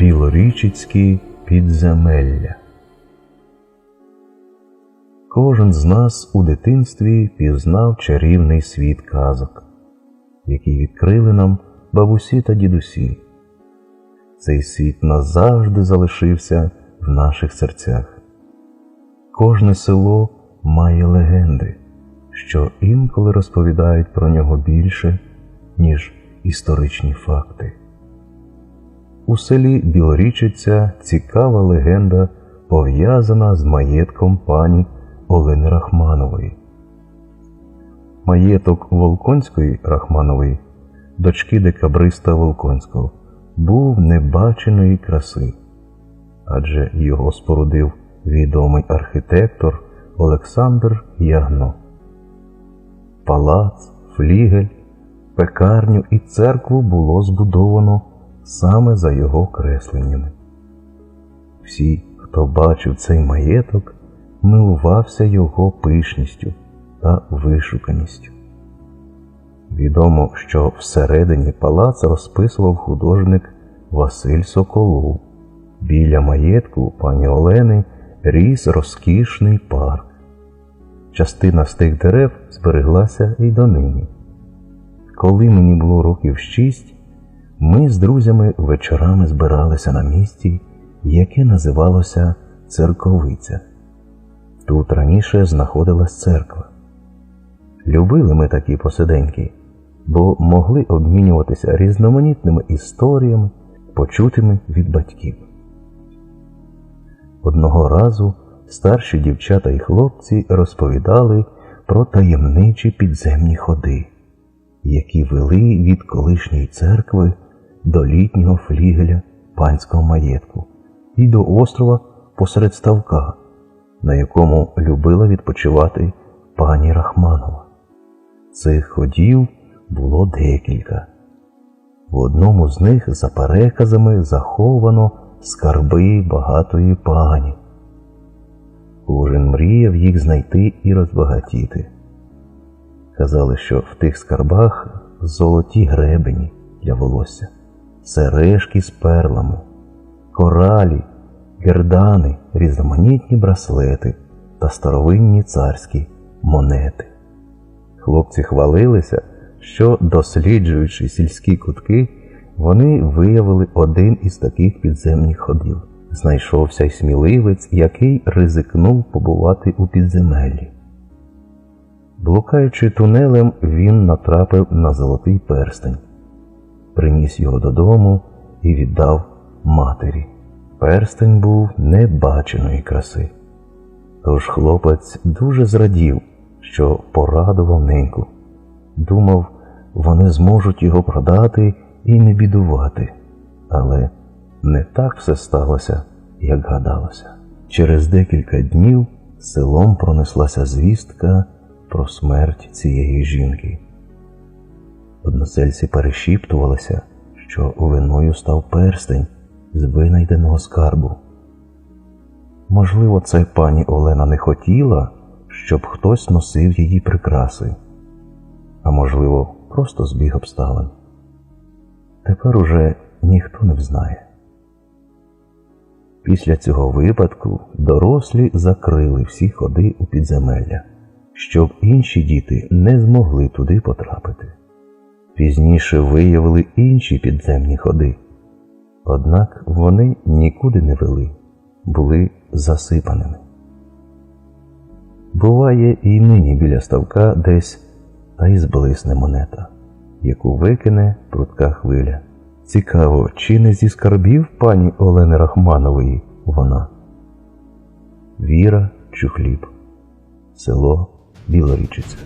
Білорічицькі підземелля. Кожен з нас у дитинстві пізнав чарівний світ казок, які відкрили нам бабусі та дідусі. Цей світ назавжди залишився в наших серцях. Кожне село має легенди, що інколи розповідають про нього більше, ніж історичні факти. У селі Білорічиця цікава легенда, пов'язана з маєтком пані Олени Рахманової. Маєток Волконської Рахманової, дочки декабриста Волконського, був небаченої краси, адже його спорудив відомий архітектор Олександр Ягно. Палац, флігель, пекарню і церкву було збудовано саме за його кресленнями. Всі, хто бачив цей маєток, милувався його пишністю та вишуканістю. Відомо, що всередині палац розписував художник Василь Соколов. Біля маєтку пані Олени ріс розкішний парк. Частина з тих дерев збереглася і донині. Коли мені було років шість, ми з друзями вечорами збиралися на місці, яке називалося Церковиця. Тут раніше знаходилась церква. Любили ми такі посиденьки, бо могли обмінюватися різноманітними історіями, почутими від батьків. Одного разу старші дівчата і хлопці розповідали про таємничі підземні ходи, які вели від колишньої церкви до літнього флігеля панського маєтку і до острова посеред ставка, на якому любила відпочивати пані Рахманова. Цих ходів було декілька. В одному з них, за переказами, заховано скарби багатої пані. Кожен мріяв їх знайти і розбагатіти. Казали, що в тих скарбах золоті гребені для волосся, сережки з перлами, коралі, гердани, різноманітні браслети та старовинні царські монети. Хлопці хвалилися, що, досліджуючи сільські кутки, вони виявили один із таких підземних ходів. Знайшовся й сміливець, який ризикнув побувати у підземеллі. Блукаючи тунелем, він натрапив на золотий перстень, приніс його додому і віддав матері. Перстень був небаченої краси. Тож хлопець дуже зрадів, що порадував неньку. Думав, вони зможуть його продати і не бідувати. Але не так все сталося, як гадалося. Через декілька днів селом пронеслася звістка про смерть цієї жінки. Односельці перешіптувалися, що виною став перстень з винайденого скарбу. Можливо, це пані Олена не хотіла, щоб хтось носив її прикраси, а можливо, просто збіг обставин. Тепер уже ніхто не взнає. Після цього випадку дорослі закрили всі ходи у підземелля, щоб інші діти не змогли туди потрапити. Пізніше виявили інші підземні ходи, однак вони нікуди не вели, були засипаними. Буває і нині біля ставка десь та й зблисне монета, яку викине прудка хвиля. Цікаво, чи не зі скарбів пані Олени Рахманової вона? Віра Чухліб, село Білорічиця.